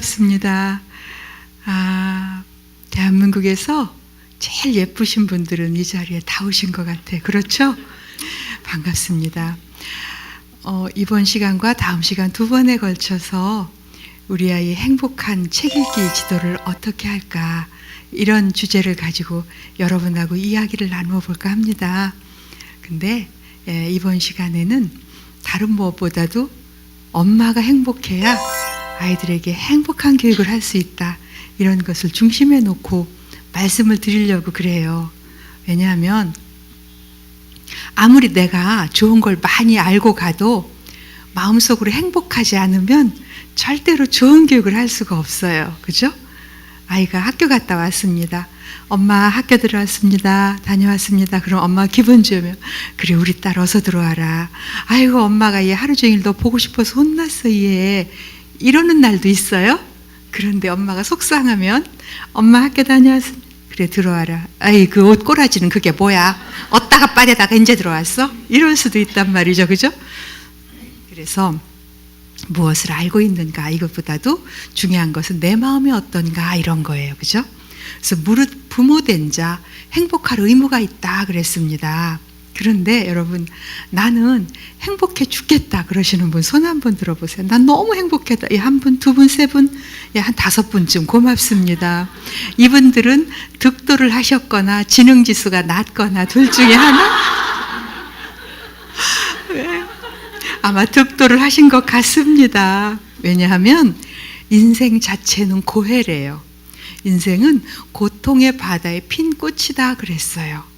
반갑습니다. 아, 대한민국에서 제일 예쁘신 분들은 이 자리에 다 오신 것 같아. 그렇죠? 반갑습니다. 어, 이번 시간과 다음 시간 두 번에 걸쳐서 우리 아이의 행복한 책 읽기 지도를 어떻게 할까 이런 주제를 가지고 여러분하고 이야기를 나누어 볼까 합니다. 근데 예, 이번 시간에는 다른 무엇보다도 엄마가 행복해야 아이들에게 행복한 교육을 할 수 있다. 이런 것을 중심에 놓고 말씀을 드리려고 그래요. 왜냐하면 아무리 내가 좋은 걸 많이 알고 가도 마음속으로 행복하지 않으면 절대로 좋은 교육을 할 수가 없어요. 그죠? 아이가 학교 갔다 왔습니다. 엄마 학교 들어왔습니다. 다녀왔습니다. 그럼 엄마 기분 좋으면 그래 우리 딸 어서 들어와라. 아이고 엄마가 얘 하루 종일 너 보고 싶어서 혼났어 얘. 이러는 날도 있어요. 그런데 엄마가 속상하면 엄마 학교 다녀왔습니다. 그래 들어와라. 아이 그 옷 꼬라지는 그게 뭐야? 어디다가 빨에다가 이제 들어왔어? 이럴 수도 있단 말이죠. 그죠? 그래서 무엇을 알고 있는가 이것보다도 중요한 것은 내 마음이 어떤가 이런 거예요. 그죠? 그래서 무릇 부모된 자 행복할 의무가 있다 그랬습니다. 그런데 여러분 나는 행복해 죽겠다 그러시는 분 손 한 번 들어보세요. 난 너무 행복했다. 예, 한 분, 두 분, 세 분, 예, 한 다섯 분쯤 고맙습니다. 이분들은 득도를 하셨거나 지능 지수가 낮거나 둘 중에 하나. 네. 아마 득도를 하신 것 같습니다. 왜냐하면 인생 자체는 고해래요. 인생은 고통의 바다에 핀 꽃이다 그랬어요.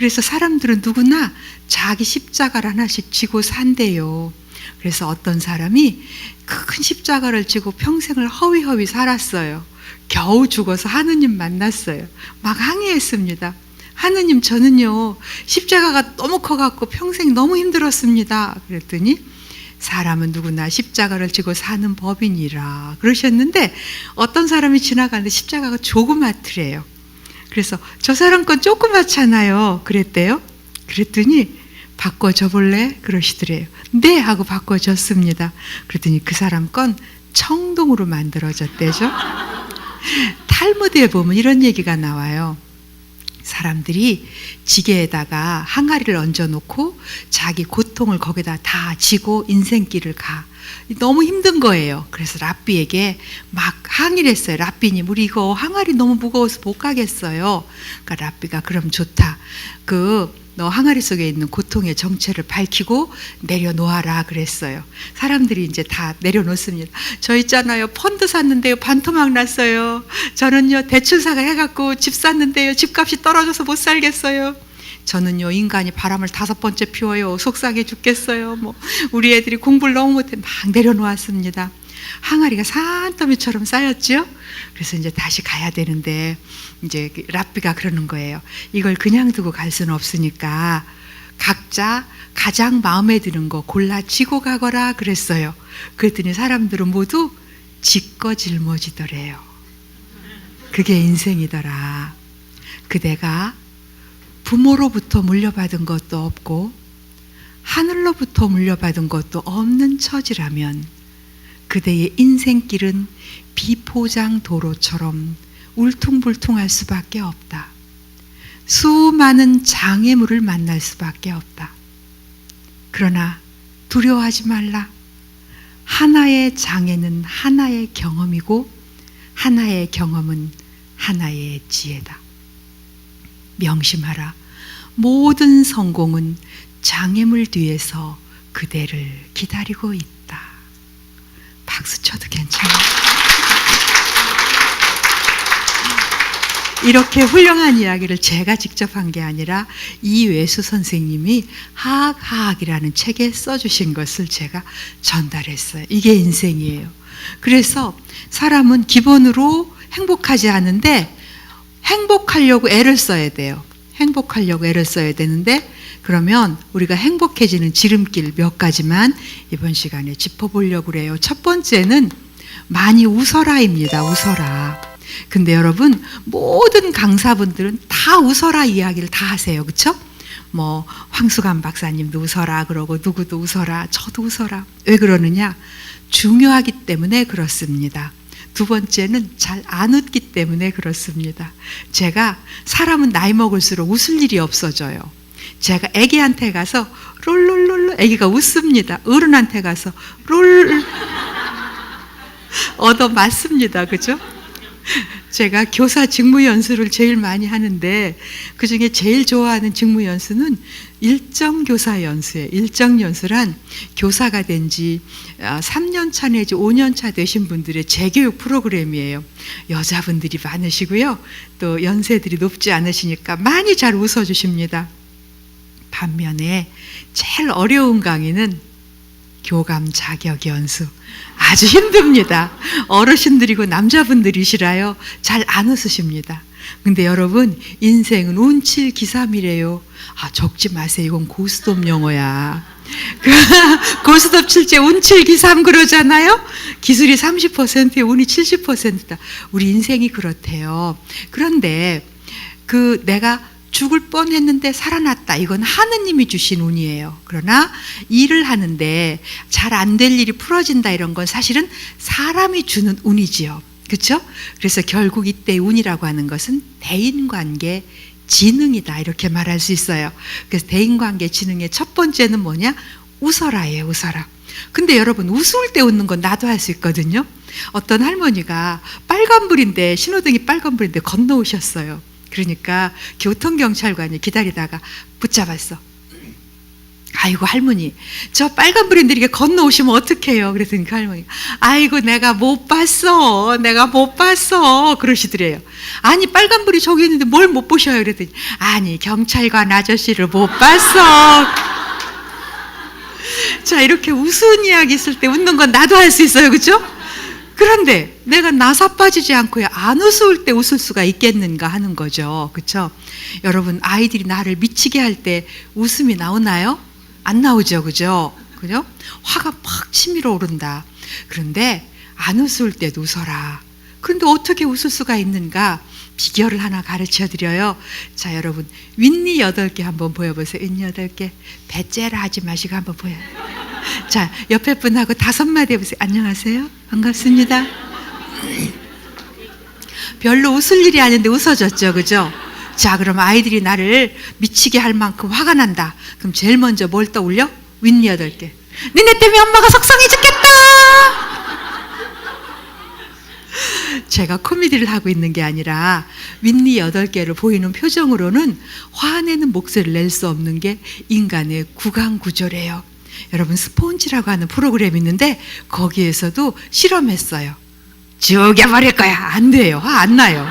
그래서 사람들은 누구나 자기 십자가를 하나씩 지고 산대요. 그래서 어떤 사람이 큰 십자가를 지고 평생을 허위허위 살았어요. 겨우 죽어서 하느님 만났어요. 막 항의했습니다. 하느님 저는요 십자가가 너무 커갖고 평생 너무 힘들었습니다. 그랬더니 사람은 누구나 십자가를 지고 사는 법이니라 그러셨는데 어떤 사람이 지나가는데 십자가가 조그맣더래요. 그래서 저 사람 건 조그맣잖아요. 그랬대요. 그랬더니 바꿔줘 볼래? 그러시더래요. 네 하고 바꿔줬습니다. 그랬더니 그 사람 건 청동으로 만들어졌대죠. 탈무드에 보면 이런 얘기가 나와요. 사람들이 지게에다가 항아리를 얹어놓고 자기 고통을 거기다 다 지고 인생길을 가. 너무 힘든 거예요. 그래서 랍비에게 막 항의를 했어요. 랍비님, 우리 이거 항아리 너무 무거워서 못 가겠어요. 그러니까 랍비가 그럼 좋다. 그, 너 항아리 속에 있는 고통의 정체를 밝히고 내려놓아라 그랬어요. 사람들이 이제 다 내려놓습니다. 저 있잖아요. 펀드 샀는데요. 반토막 났어요. 저는요. 대출사가 해갖고 집 샀는데요. 집값이 떨어져서 못 살겠어요. 저는요 인간이 바람을 다섯 번째 피워요. 속상해 죽겠어요. 뭐 우리 애들이 공부를 너무 못해 막 내려놓았습니다. 항아리가 산더미처럼 쌓였죠 그래서 이제 다시 가야 되는데 이제 랍비가 그러는 거예요. 이걸 그냥 두고 갈 수는 없으니까 각자 가장 마음에 드는 거 골라 쥐고 가거라 그랬어요. 그랬더니 사람들은 모두 지꺼 짊어지더래요. 그게 인생이더라. 그대가 부모로부터 물려받은 것도 없고 하늘로부터 물려받은 것도 없는 처지라면 그대의 인생길은 비포장 도로처럼 울퉁불퉁할 수밖에 없다. 수많은 장애물을 만날 수밖에 없다. 그러나 두려워하지 말라. 하나의 장애는 하나의 경험이고 하나의 경험은 하나의 지혜다. 명심하라. 모든 성공은 장애물 뒤에서 그대를 기다리고 있다. 박수 쳐도 괜찮아. 이렇게 훌륭한 이야기를 제가 직접 한 게 아니라 이외수 선생님이 하학하학이라는 책에 써주신 것을 제가 전달했어요. 이게 인생이에요. 그래서 사람은 기본으로 행복하지 않은데 행복하려고 애를 써야 돼요. 행복하려고 애를 써야 되는데 그러면 우리가 행복해지는 지름길 몇 가지만 이번 시간에 짚어보려고 그래요. 첫 번째는 많이 웃어라입니다. 웃어라. 근데 여러분 모든 강사분들은 다 웃어라 이야기를 다 하세요. 그렇죠? 뭐 황수감 박사님도 웃어라 그러고 누구도 웃어라 저도 웃어라 왜 그러느냐 중요하기 때문에 그렇습니다. 두 번째는 잘 안 웃기 때문에 그렇습니다. 제가 사람은 나이 먹을수록 웃을 일이 없어져요. 제가 아기한테 가서 롤롤롤롤 아기가 웃습니다. 어른한테 가서 롤 얻어 맞습니다. 그죠? 제가 교사 직무 연수를 제일 많이 하는데 그 중에 제일 좋아하는 직무 연수는 일정 교사 연수예요. 일정 연수란 교사가 된 지 3년 차 내지 5년 차 되신 분들의 재교육 프로그램이에요. 여자분들이 많으시고요. 또 연세들이 높지 않으시니까 많이 잘 웃어 주십니다. 반면에 제일 어려운 강의는 교감 자격 연수. 아주 힘듭니다. 어르신들이고 남자분들이시라요. 잘 안 웃으십니다. 근데 여러분, 인생은 운칠 기삼이래요. 아, 적지 마세요. 이건 고스톱 용어야. 그 고스톱 칠때 운칠 기삼 그러잖아요. 기술이 30%에 운이 70%다. 우리 인생이 그렇대요. 그런데 그 내가 죽을 뻔 했는데 살아났다. 이건 하느님이 주신 운이에요. 그러나 일을 하는데 잘 안 될 일이 풀어진다 이런 건 사실은 사람이 주는 운이지요. 그렇죠? 그래서 결국 이때 운이라고 하는 것은 대인 관계 지능이다 이렇게 말할 수 있어요. 그래서 대인 관계 지능의 첫 번째는 뭐냐? 웃어라예요. 웃어라. 근데 여러분 웃을 때 웃는 건 나도 할 수 있거든요. 어떤 할머니가 빨간불인데 신호등이 빨간불인데 건너오셨어요. 그러니까 교통경찰관이 기다리다가 붙잡았어. 아이고 할머니 저 빨간불인데 이렇게 건너오시면 어떡해요? 그랬더니 그 할머니 아이고 내가 못 봤어. 내가 못 봤어. 그러시더래요. 아니 빨간 불이 저기 있는데 뭘 못 보셔요? 그랬더니 아니 경찰관 아저씨를 못 봤어. 자 이렇게 우스운 이야기 있을 때 웃는 건 나도 할 수 있어요. 그죠 그런데 내가 나사 빠지지 않고 안 웃을 때 웃을 수가 있겠는가 하는 거죠. 그렇죠? 여러분 아이들이 나를 미치게 할 때 웃음이 나오나요? 안 나오죠. 그죠? 그죠? 화가 팍 치밀어 오른다. 그런데 안 웃을 때도 웃어라. 그런데 어떻게 웃을 수가 있는가? 비결을 하나 가르쳐 드려요. 자, 여러분. 윗니 여덟 개 한번 보여 보세요. 윗니 여덟 개. 배째라 하지 마시고 한번 보여요. 자, 옆에 분하고 다섯 마디 해보세요. 안녕하세요. 반갑습니다. 별로 웃을 일이 아닌데 웃어졌죠. 그죠? 자, 그럼 아이들이 나를 미치게 할 만큼 화가 난다. 그럼 제일 먼저 뭘 떠올려? 윗니 여덟 개. 니네 때문에 엄마가 속상해 죽겠다! 제가 코미디를 하고 있는 게 아니라 윗니 여덟 개를 보이는 표정으로는 화내는 목소리를 낼 수 없는 게 인간의 구강 구조래요. 여러분 스폰지라고 하는 프로그램이 있는데 거기에서도 실험했어요. 죽여버릴 거야. 안 돼요. 화 안 나요.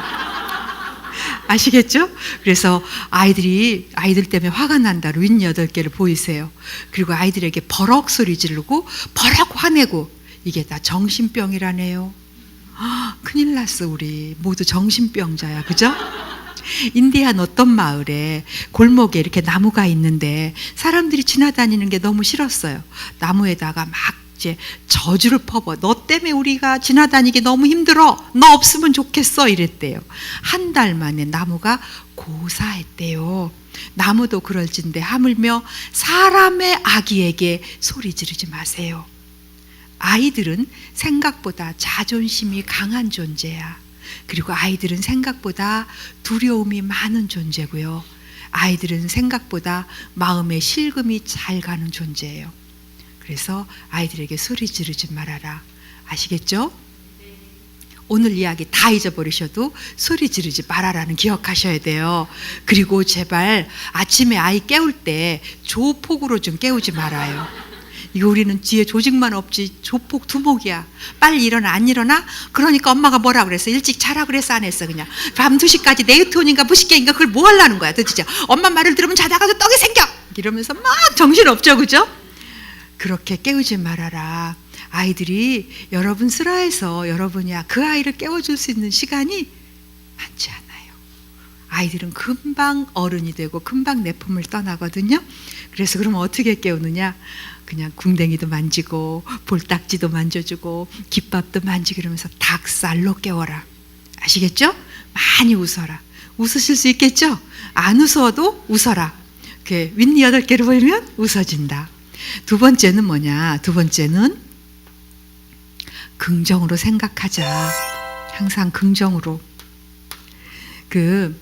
아시겠죠? 그래서 아이들이 아이들 때문에 화가 난다로 윗 여덟 개를 보이세요. 그리고 아이들에게 버럭 소리 지르고 버럭 화내고 이게 다 정신병이라네요. 아, 큰일 났어 우리 모두 정신병자야. 그죠? 인디안 어떤 마을에 골목에 이렇게 나무가 있는데 사람들이 지나다니는 게 너무 싫었어요. 나무에다가 막 이제 저주를 퍼버. 너 때문에 우리가 지나다니기 너무 힘들어. 너 없으면 좋겠어. 이랬대요. 한 달 만에 나무가 고사했대요. 나무도 그럴진데 하물며 사람의 아기에게 소리 지르지 마세요. 아이들은 생각보다 자존심이 강한 존재야. 그리고 아이들은 생각보다 두려움이 많은 존재고요. 아이들은 생각보다 마음의 실금이 잘 가는 존재예요. 그래서 아이들에게 소리 지르지 말아라. 아시겠죠? 오늘 이야기 다 잊어버리셔도 소리 지르지 말아라는 기억하셔야 돼요. 그리고 제발 아침에 아이 깨울 때 조폭으로 좀 깨우지 말아요. 이거 우리는 뒤에 조직만 없지 조폭 두목이야. 빨리 일어나 안 일어나? 그러니까 엄마가 뭐라 그랬어? 일찍 자라 그래서 안 했어 그냥. 밤 2시까지 네이트온인가 무식개인가 그걸 뭐 하려는 거야 도대체. 엄마 말을 들으면 자다가도 떡이 생겨. 이러면서 막 정신없죠 그죠? 그렇게 깨우지 말아라. 아이들이 여러분 슬하해서 여러분이야 그 아이를 깨워줄 수 있는 시간이 많지 않아요. 아이들은 금방 어른이 되고 금방 내 품을 떠나거든요. 그래서 그러면 어떻게 깨우느냐? 그냥 궁뎅이도 만지고 볼딱지도 만져주고 깃밥도 만지고 이러면서 닭살로 깨워라. 아시겠죠? 많이 웃어라. 웃으실 수 있겠죠? 안 웃어도 웃어라. 그 윗니 여덟 개를 보이면 웃어진다. 두 번째는 뭐냐? 두 번째는 긍정으로 생각하자. 항상 긍정으로. 그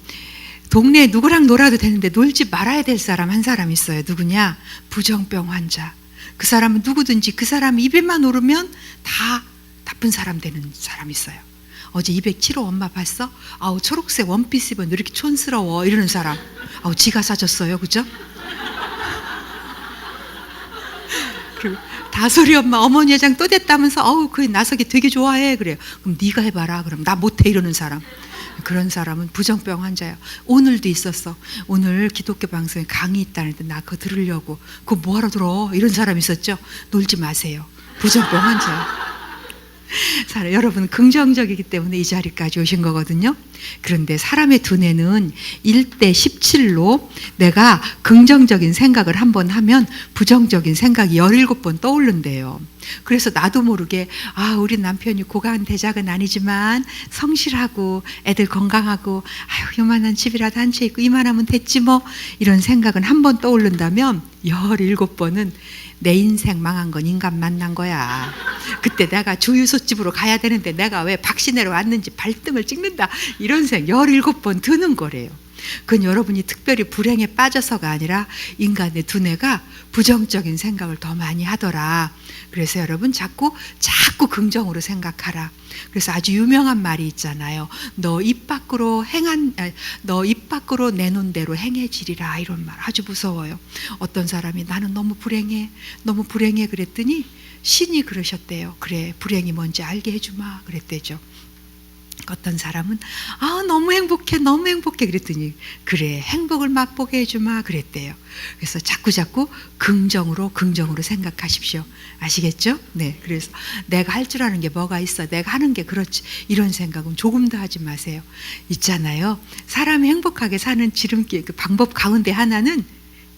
동네 누구랑 놀아도 되는데 놀지 말아야 될 사람 한 사람 있어요. 누구냐? 부정병 환자. 그 사람은 누구든지 그 사람 입에만 오르면 다 나쁜 사람 되는 사람 있어요. 어제 207호 엄마 봤어? 아우 초록색 원피스 입은 이렇게 촌스러워 이러는 사람. 아우 지가 사줬어요, 그죠? 그리고 다솔이 엄마 어머니 회장 또 됐다면서 어우 그 나석이 되게 좋아해 그래요. 그럼 네가 해봐라. 그럼 나 못해 이러는 사람. 그런 사람은 부정병 환자예요. 오늘도 있었어. 오늘 기독교 방송에 강의 있다는데 나 그거 들으려고. 그거 뭐하러 들어? 이런 사람 있었죠. 놀지 마세요. 부정병 환자. 사 여러분 긍정적이기 때문에 이 자리까지 오신 거거든요. 그런데 사람의 두뇌는 1대 17로 내가 긍정적인 생각을 한 번 하면 부정적인 생각이 17번 떠오른대요. 그래서 나도 모르게 아, 우리 남편이 고관 대작은 아니지만 성실하고 애들 건강하고 아유, 요만한 집이라도 한 채 있고 이만하면 됐지 뭐 이런 생각은 한 번 떠오른다면 17번은 내 인생 망한 건 인간 만난 거야. 그때 내가 주유소 집으로 가야 되는데 내가 왜 박신혜로 왔는지 발등을 찍는다. 이런 생각 17번 드는 거래요. 그건 여러분이 특별히 불행에 빠져서가 아니라 인간의 두뇌가 부정적인 생각을 더 많이 하더라. 그래서 여러분 자꾸 자꾸 긍정으로 생각하라. 그래서 아주 유명한 말이 있잖아요. 너 입 밖으로 행한 너 입 밖으로 내놓은 대로 행해지리라 이런 말 아주 무서워요. 어떤 사람이 나는 너무 불행해. 너무 불행해 그랬더니 신이 그러셨대요. 그래. 불행이 뭔지 알게 해 주마 그랬대죠. 어떤 사람은 아 너무 행복해 너무 행복해 그랬더니 그래 행복을 맛보게 해주마 그랬대요. 그래서 자꾸 자꾸 긍정으로 긍정으로 생각하십시오. 아시겠죠? 네. 그래서 내가 할 줄 아는 게 뭐가 있어 내가 하는 게 그렇지 이런 생각은 조금도 하지 마세요. 있잖아요. 사람이 행복하게 사는 지름길 그 방법 가운데 하나는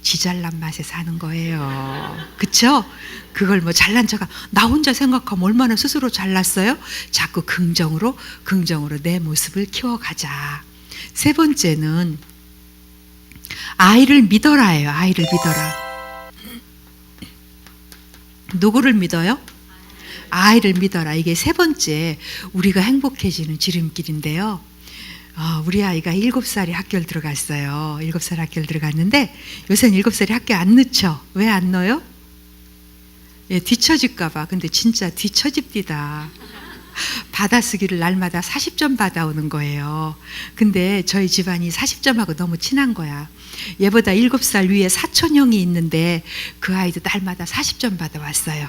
지잘난 맛에 사는 거예요. 그쵸? 그걸 뭐 잘난 척, 나 혼자 생각하면 얼마나 스스로 잘났어요? 자꾸 긍정으로, 긍정으로 내 모습을 키워가자. 세 번째는 아이를 믿어라예요. 아이를 믿어라. 누구를 믿어요? 아이를 믿어라. 이게 세 번째 우리가 행복해지는 지름길인데요. 어, 우리 아이가 일곱 살이 학교를 들어갔어요. 일곱 살 학교를 들어갔는데 요새는 일곱 살이 학교 안 넣죠. 왜 안 넣어요? 예, 뒤처질까봐. 근데 진짜 뒤처집디다. 받아쓰기를 날마다 40점 받아오는 거예요. 근데 저희 집안이 40점하고 너무 친한 거야. 얘보다 7살 위에 사촌형이 있는데 그 아이도 날마다 40점 받아왔어요.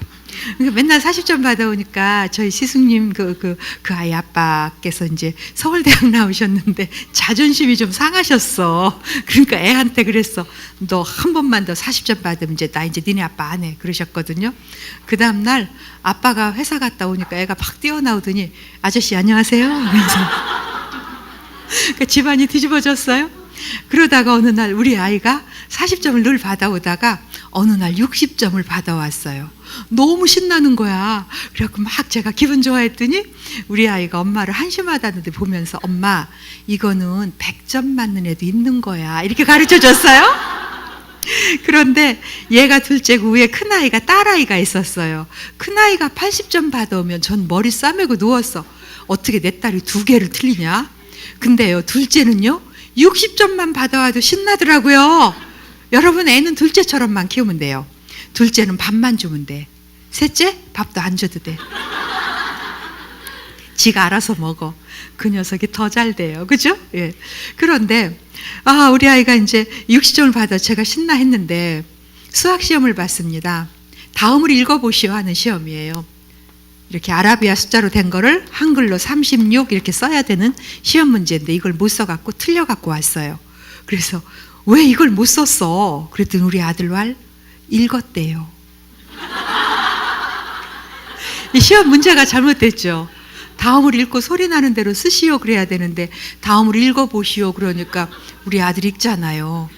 그러니까 맨날 40점 받아오니까 저희 시숙님 그, 그, 그 아이 아빠께서 이제 서울대학 나오셨는데 자존심이 좀 상하셨어. 그러니까 애한테 그랬어. 너 한 번만 더 40점 받으면 이제 나 이제 니네 아빠 안 해. 그러셨거든요. 그 다음날 아빠가 회사 갔다 오니까 애가 막 뛰어나오더니 아저씨 안녕하세요. 그러니까 집안이 뒤집어졌어요. 그러다가 어느 날 우리 아이가 40점을 늘 받아오다가 어느 날 60점을 받아왔어요. 너무 신나는 거야. 그래갖고 막 제가 기분 좋아했더니 우리 아이가 엄마를 한심하다는데 보면서 엄마 이거는 100점 맞는 애도 있는 거야. 이렇게 가르쳐 줬어요. 그런데 얘가 둘째고 위에 큰아이가 딸아이가 있었어요. 큰아이가 80점 받아오면 전 머리 싸매고 누웠어. 어떻게 내 딸이 두 개를 틀리냐? 근데요, 둘째는요, 60점만 받아와도 신나더라고요. 여러분, 애는 둘째처럼만 키우면 돼요. 둘째는 밥만 주면 돼. 셋째, 밥도 안 줘도 돼. 지가 알아서 먹어. 그 녀석이 더 잘 돼요. 그죠? 예. 그런데, 아, 우리 아이가 이제 60점을 받아 제가 신나 했는데, 수학 시험을 봤습니다. 다음을 읽어보시오 하는 시험이에요. 이렇게 아라비아 숫자로 된 거를 한글로 36 이렇게 써야 되는 시험 문제인데 이걸 못 써갖고 틀려갖고 왔어요. 그래서 왜 이걸 못 썼어? 그랬더니 우리 아들 말 읽었대요. 이 시험 문제가 잘못됐죠. 다음을 읽고 소리 나는 대로 쓰시오 그래야 되는데 다음을 읽어보시오 그러니까 우리 아들 읽잖아요.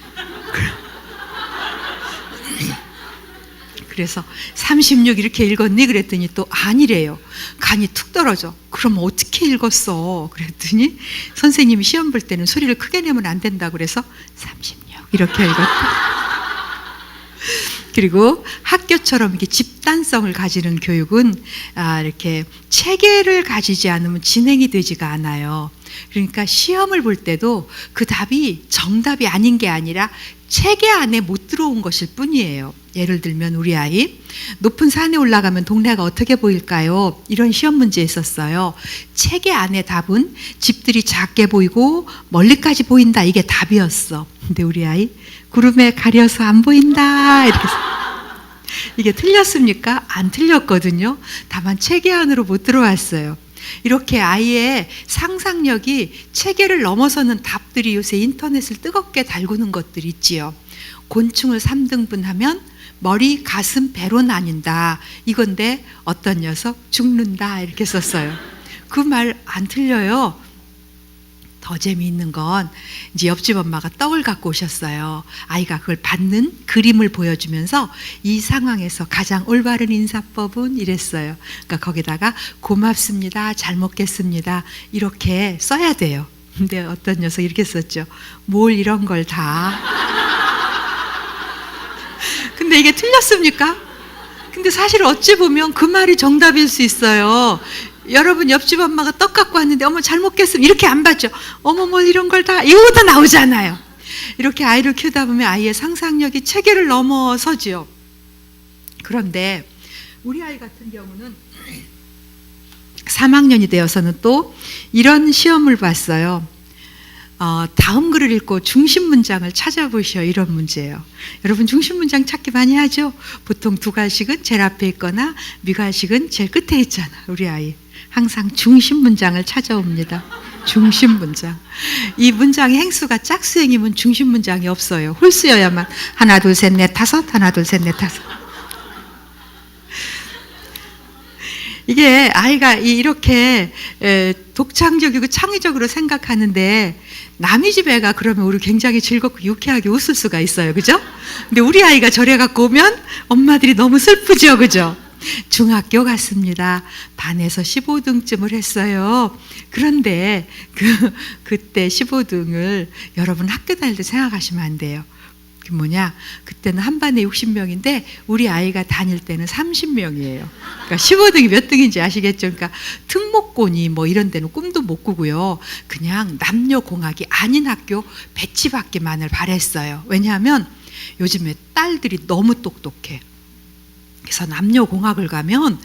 그래서 36 이렇게 읽었니? 그랬더니 또 아니래요. 간이 툭 떨어져. 그럼 어떻게 읽었어? 그랬더니 선생님이 시험 볼 때는 소리를 크게 내면 안 된다 그래서 36 이렇게 읽었다. 그리고 학교처럼 이렇게 집단성을 가지는 교육은 아, 이렇게 체계를 가지지 않으면 진행이 되지가 않아요. 그러니까 시험을 볼 때도 그 답이 정답이 아닌 게 아니라 체계 안에 못 들어온 것일 뿐이에요. 예를 들면 우리 아이 높은 산에 올라가면 동네가 어떻게 보일까요? 이런 시험 문제 있었어요. 체계 안에 답은 집들이 작게 보이고 멀리까지 보인다 이게 답이었어. 근데 우리 아이 구름에 가려서 안 보인다 이렇게 이게 틀렸습니까? 안 틀렸거든요. 다만 체계 안으로 못 들어왔어요. 이렇게 아이의 상상력이 체계를 넘어서는 답들이 요새 인터넷을 뜨겁게 달구는 것들 있지요. 곤충을 3등분하면 머리, 가슴, 배로 나뉜다. 이건데 어떤 녀석 죽는다. 이렇게 썼어요. 그 말 안 틀려요. 더 재미있는 건 이제 옆집 엄마가 떡을 갖고 오셨어요. 아이가 그걸 받는 그림을 보여주면서 이 상황에서 가장 올바른 인사법은 이랬어요. 그러니까 거기다가 고맙습니다. 잘 먹겠습니다. 이렇게 써야 돼요. 근데 어떤 녀석 이렇게 썼죠. 뭘 이런 걸 다. 근데 이게 틀렸습니까? 근데 사실 어찌 보면 그 말이 정답일 수 있어요. 여러분 옆집 엄마가 떡 갖고 왔는데 어머 잘 먹겠습니다 이렇게 안 받죠. 어머 뭐 이런 걸 다 이거도 나오잖아요. 이렇게 아이를 키우다 보면 아이의 상상력이 체계를 넘어서지요. 그런데 우리 아이 같은 경우는 3학년이 되어서는 또 이런 시험을 봤어요. 어, 다음 글을 읽고 중심 문장을 찾아보시오 이런 문제예요. 여러분 중심 문장 찾기 많이 하죠. 보통 두 갈씩은 제일 앞에 있거나 미갈씩은 제일 끝에 있잖아. 우리 아이 항상 중심 문장을 찾아옵니다. 중심 문장. 이 문장의 행수가 짝수행이면 중심 문장이 없어요. 홀수여야만 하나 둘 셋 넷 다섯 하나 둘 셋 넷 다섯. 이게 아이가 이- 이렇게 에, 독창적이고 창의적으로 생각하는데 남의 집 애가 그러면 우리 굉장히 즐겁고 유쾌하게 웃을 수가 있어요. 그죠? 근데 우리 아이가 저래 갖고 오면 엄마들이 너무 슬프죠. 그죠? 중학교 갔습니다. 반에서 15등쯤을 했어요. 그런데 그 그때 15등을 여러분 학교 다닐 때 생각하시면 안 돼요. 그 뭐냐? 그때는 한 반에 60명인데 우리 아이가 다닐 때는 30명이에요. 그러니까 15등이 몇 등인지 아시겠죠? 그러니까 특목고니 뭐 이런 데는 꿈도 못 꾸고요. 그냥 남녀 공학이 아닌 학교 배치받기만을 바랬어요. 왜냐하면 요즘에 딸들이 너무 똑똑해. 그래서 남녀 공학을 가면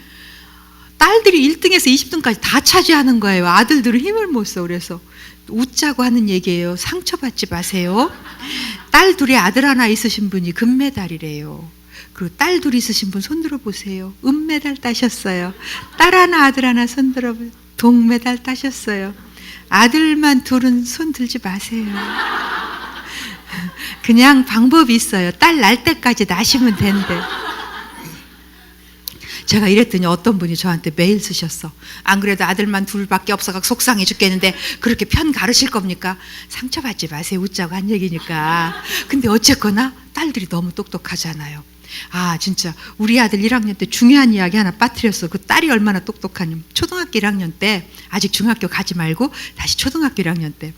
딸들이 1등에서 20등까지 다 차지하는 거예요. 아들들은 힘을 못 써. 그래서 웃자고 하는 얘기예요. 상처받지 마세요. 딸 둘이 아들 하나 있으신 분이 금메달이래요. 그리고 딸둘 있으신 분 손들어 보세요. 은메달 따셨어요. 딸 하나 아들 하나 손들어 보세요. 동메달 따셨어요. 아들만 둘은 손 들지 마세요. 그냥 방법이 있어요. 딸 날 때까지 나시면 된대. 제가 이랬더니 어떤 분이 저한테 메일 쓰셨어. 안 그래도 아들만 둘밖에 없어서 속상해 죽겠는데 그렇게 편 가르실 겁니까? 상처받지 마세요. 웃자고 한 얘기니까. 근데 어쨌거나 딸들이 너무 똑똑하잖아요. 아, 진짜 우리 아들 1학년 때 중요한 이야기 하나 빠뜨렸어. 그 딸이 얼마나 똑똑하냐면 초등학교 1학년 때 아직 중학교 가지 말고 다시 초등학교 1학년 때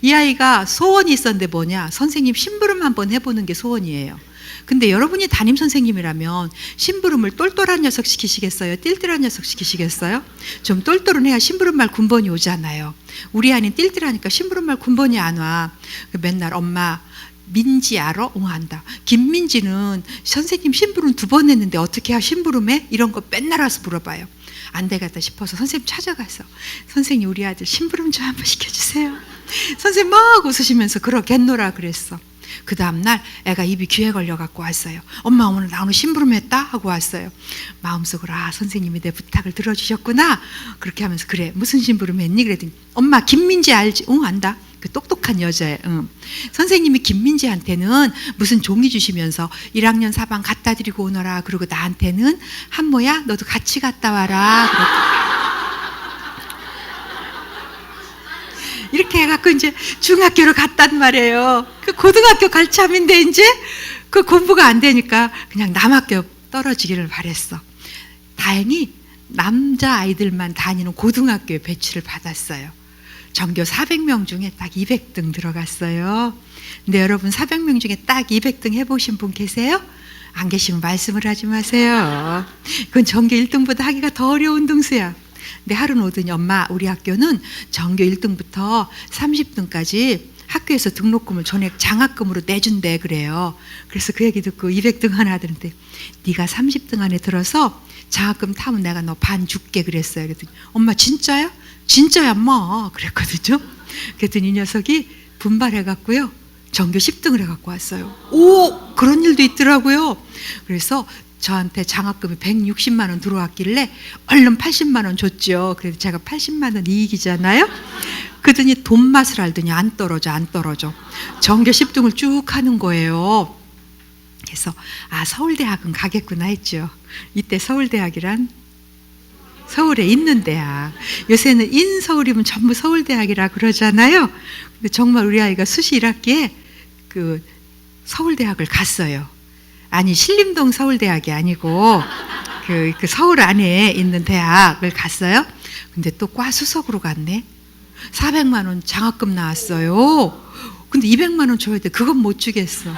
이 아이가 소원이 있었는데 뭐냐? 선생님 심부름 한번 해보는 게 소원이에요. 근데 여러분이 담임 선생님이라면 심부름을 똘똘한 녀석 시키시겠어요? 띨띨한 녀석 시키시겠어요? 좀 똘똘은 해야 심부름말 군번이 오잖아요. 우리 아이는 띨띨하니까 심부름말 군번이 안 와. 맨날 엄마 민지 알아? 응 안다. 김민지는 선생님 심부름 두 번 했는데 어떻게 하 심부름해? 이런 거 맨날 와서 물어봐요. 안 되겠다 싶어서 선생님 찾아가서 선생님 우리 아들 심부름 좀 한번 시켜주세요. 선생님 막 웃으시면서 그러겠노라 그랬어. 그 다음날 애가 입이 귀에 걸려 갖고 왔어요. 엄마 오늘 나 오늘 심부름 했다 하고 왔어요. 마음속으로 아 선생님이 내 부탁을 들어주셨구나. 그렇게 하면서 그래 무슨 심부름 했니? 그랬더니 엄마 김민지 알지? 응 안다. 그 똑똑한 여자애. 응. 선생님이 김민지한테는 무슨 종이 주시면서 1학년 사방 갖다 드리고 오너라. 그리고 나한테는 한모야 너도 같이 갔다 와라. 그랬더니 이렇게 해갖고 이제 중학교로 갔단 말이에요. 그 고등학교 갈 참인데 이제 그 공부가 안 되니까 그냥 남학교 떨어지기를 바랬어. 다행히 남자 아이들만 다니는 고등학교에 배치를 받았어요. 전교 400명 중에 딱 200등 들어갔어요. 근데 여러분 400명 중에 딱 200등 해보신 분 계세요? 안 계시면 말씀을 하지 마세요. 그건 전교 1등보다 하기가 더 어려운 등수야. 근데 하루는 오더니 엄마 우리 학교는 전교 1등부터 30등까지 학교에서 등록금을 전액 장학금으로 내준대 그래요. 그래서 그 얘기 듣고 200등 하나 하던데 네가 30등 안에 들어서 장학금 타면 내가 너 반 줄게 그랬어요. 그랬더니 엄마 진짜야? 진짜야 엄마 그랬거든요. 그랬더니 이 녀석이 분발해 갖고요. 전교 10등을 해 갖고 왔어요. 오 그런 일도 있더라고요. 그래서 저한테 장학금이 160만 원 들어왔길래 얼른 80만 원 줬죠. 그래서 제가 80만 원 이익이잖아요. 그러더니 돈 맛을 알더니 안 떨어져 안 떨어져. 전교 10등을 쭉 하는 거예요. 그래서 아 서울대학은 가겠구나 했죠. 이때 서울대학이란 서울에 있는 대학. 요새는 인서울이면 전부 서울대학이라 그러잖아요. 근데 정말 우리 아이가 수시 1학기에 그 서울대학을 갔어요. 아니 신림동 서울대학이 아니고 그, 그 서울 안에 있는 대학을 갔어요. 근데 또 과 수석으로 갔네. 400만 원 장학금 나왔어요. 근데 200만 원 줘야 돼. 그건 못 주겠어.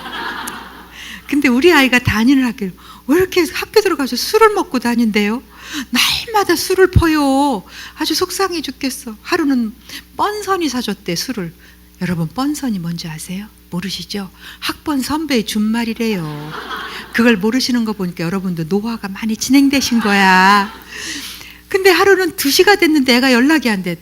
근데 우리 아이가 다니는 학교를 왜 이렇게 학교 들어가서 술을 먹고 다닌대요? 날마다 술을 퍼요. 아주 속상해 죽겠어. 하루는 뻔선이 사줬대 술을. 여러분 뻔선이 뭔지 아세요? 모르시죠? 학번 선배의 준말이래요. 그걸 모르시는 거 보니까 여러분도 노화가 많이 진행되신 거야. 근데 하루는 2시가 됐는데 애가 연락이 안 됐.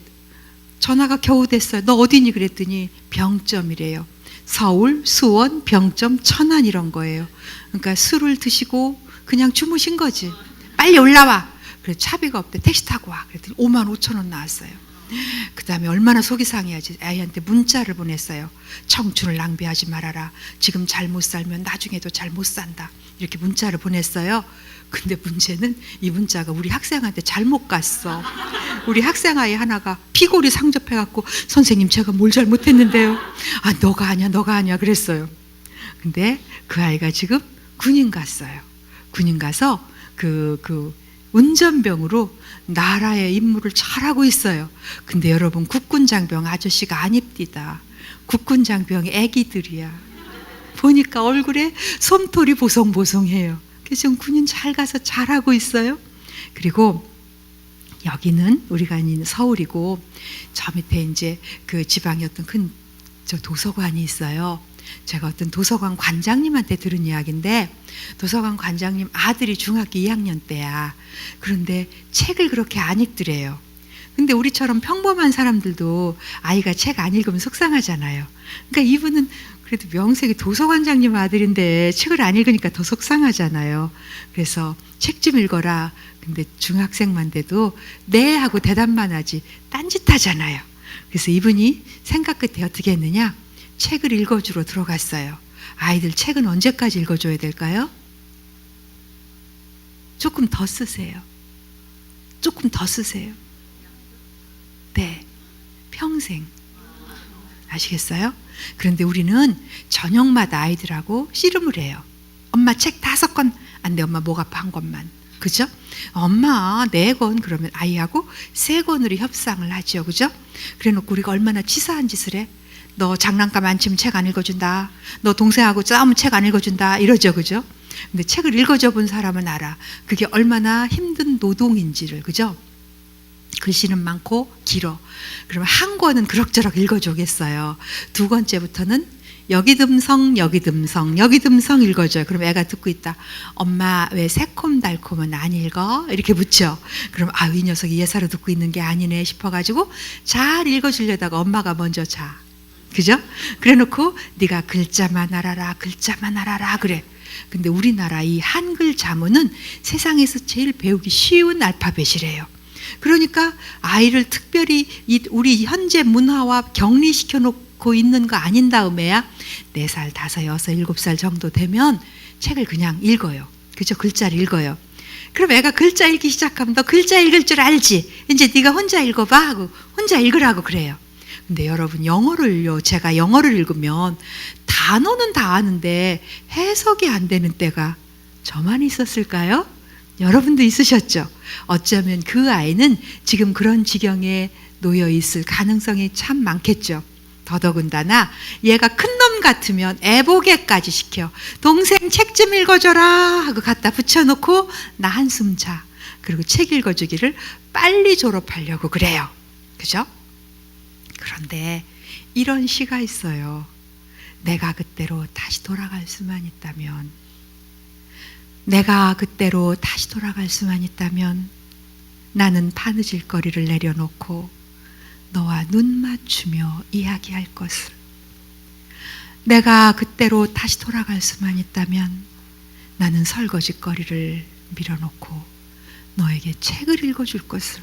전화가 겨우 됐어요. 너 어디니? 그랬더니 병점이래요. 서울, 수원, 병점, 천안 이런 거예요. 그러니까 술을 드시고 그냥 주무신 거지. 빨리 올라와. 그래 차비가 없대. 택시 타고 와. 그랬더니 5만 5천 원 나왔어요. 그 다음에 얼마나 속이 상해야지 아이한테 문자를 보냈어요. 청춘을 낭비하지 말아라. 지금 잘 못 살면 나중에도 잘 못 산다. 이렇게 문자를 보냈어요. 근데 문제는 이 문자가 우리 학생한테 잘못 갔어. 우리 학생 아이 하나가 피골이 상접해갖고 선생님 제가 뭘 잘못했는데요. 아 너가 아니야 너가 아니야 그랬어요. 근데 그 아이가 지금 군인 갔어요. 군인 가서 그, 그 운전병으로 나라의 임무를 잘하고 있어요. 근데 여러분 국군장병 아저씨가 안 입디다. 국군장병이 애기들이야. 보니까 얼굴에 솜털이 보송보송해요. 그래서 지금 군인 잘 가서 잘하고 있어요. 그리고 여기는 우리가 있는 서울이고 저 밑에 이제 그 어떤 큰저 도서관이 있어요. 제가 어떤 도서관 관장님한테 들은 이야기인데 도서관 관장님 아들이 중학교 2학년 때야. 그런데 책을 그렇게 안 읽더래요. 근데 우리처럼 평범한 사람들도 아이가 책 안 읽으면 속상하잖아요. 그러니까 이분은 그래도 명색이 도서관장님 아들인데 책을 안 읽으니까 더 속상하잖아요. 그래서 책 좀 읽어라. 근데 중학생만 돼도 네 하고 대답만 하지 딴짓하잖아요. 그래서 이분이 생각 끝에 어떻게 했느냐? 책을 읽어주러 들어갔어요. 아이들 책은 언제까지 읽어줘야 될까요? 조금 더 쓰세요. 조금 더 쓰세요. 네. 평생. 아시겠어요? 그런데 우리는 저녁마다 아이들하고 씨름을 해요. 엄마 책 다섯 권. 안 돼, 엄마 목 아파 한 권만. 그죠? 엄마 네 권 그러면 아이하고 세 권으로 협상을 하죠. 그죠? 그래 놓고 우리가 얼마나 치사한 짓을 해? 너 장난감 안 치면 책 안 읽어준다. 너 동생하고 싸우면 책 안 읽어준다. 이러죠. 그죠? 근데 책을 읽어줘 본 사람은 알아. 그게 얼마나 힘든 노동인지를. 그죠? 글씨는 많고 길어. 그러면 한 권은 그럭저럭 읽어주겠어요. 두 번째부터는 여기 듬성 여기 듬성 여기 듬성 읽어줘요. 그럼 애가 듣고 있다. 엄마 왜 새콤달콤은 안 읽어? 이렇게 묻죠. 그럼 아 이 녀석이 예사로 듣고 있는 게 아니네 싶어가지고 잘 읽어주려다가 엄마가 먼저 자. 그죠? 그래놓고 네가 글자만 알아라 글자만 알아라 그래. 근데 우리나라 이 한글 자문은 세상에서 제일 배우기 쉬운 알파벳이래요. 그러니까 아이를 특별히 이 우리 현재 문화와 격리시켜 놓고 있는 거 아닌 다음에야 네 살, 다섯, 여섯, 일곱 살 정도 되면 책을 그냥 읽어요. 그죠? 글자를 읽어요. 그럼 애가 글자 읽기 시작하면 너 글자 읽을 줄 알지? 이제 네가 혼자 읽어봐 하고 혼자 읽으라고 그래요. 근데 여러분 영어를요 제가 영어를 읽으면 단어는 다 아는데 해석이 안 되는 때가 저만 있었을까요? 여러분도 있으셨죠? 어쩌면 그 아이는 지금 그런 지경에 놓여 있을 가능성이 참 많겠죠. 더더군다나 얘가 큰 놈 같으면 애보게까지 시켜. 동생 책 좀 읽어줘라 하고 갖다 붙여놓고 나 한숨 자. 그리고 책 읽어주기를 빨리 졸업하려고 그래요. 그죠? 그런데 이런 시가 있어요. 내가 그때로 다시 돌아갈 수만 있다면, 내가 그때로 다시 돌아갈 수만 있다면, 나는 바느질 거리를 내려놓고 너와 눈 맞추며 이야기할 것을. 내가 그때로 다시 돌아갈 수만 있다면, 나는 설거지 거리를 밀어놓고 너에게 책을 읽어줄 것을.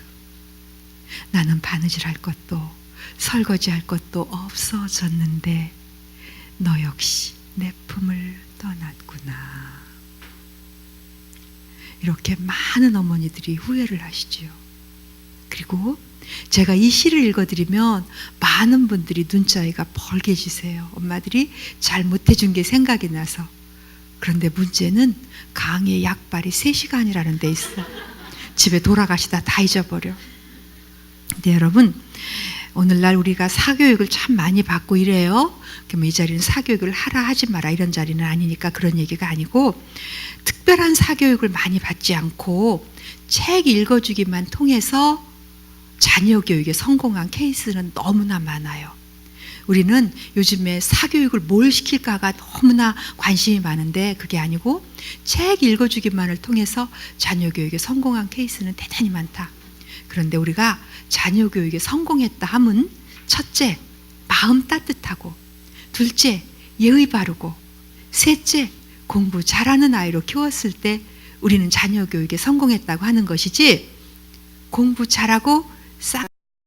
나는 바느질 할 것도 설거지 할 것도 없어졌는데 너 역시 내 품을 떠났구나. 이렇게 많은 어머니들이 후회를 하시지요. 그리고 제가 이 시를 읽어드리면 많은 분들이 눈자위가 벌게지세요. 엄마들이 잘 못해준 게 생각이 나서. 그런데 문제는 강의 약발이 3시간이라는 데 있어. 집에 돌아가시다 다 잊어버려. 근데 여러분, 오늘날 우리가 사교육을 참 많이 받고 이래요. 그럼 이 자리는 사교육을 하라 하지 마라 이런 자리는 아니니까 그런 얘기가 아니고 특별한 사교육을 많이 받지 않고 책 읽어주기만 통해서 자녀 교육에 성공한 케이스는 너무나 많아요. 우리는 요즘에 사교육을 뭘 시킬까가 너무나 관심이 많은데 그게 아니고 책 읽어주기만을 통해서 자녀 교육에 성공한 케이스는 대단히 많다. 그런데 우리가 자녀 교육에 성공했다 함은 첫째, 마음 따뜻하고 둘째, 예의 바르고 셋째, 공부 잘하는 아이로 키웠을 때 우리는 자녀 교육에 성공했다고 하는 것이지 공부 잘하고 싹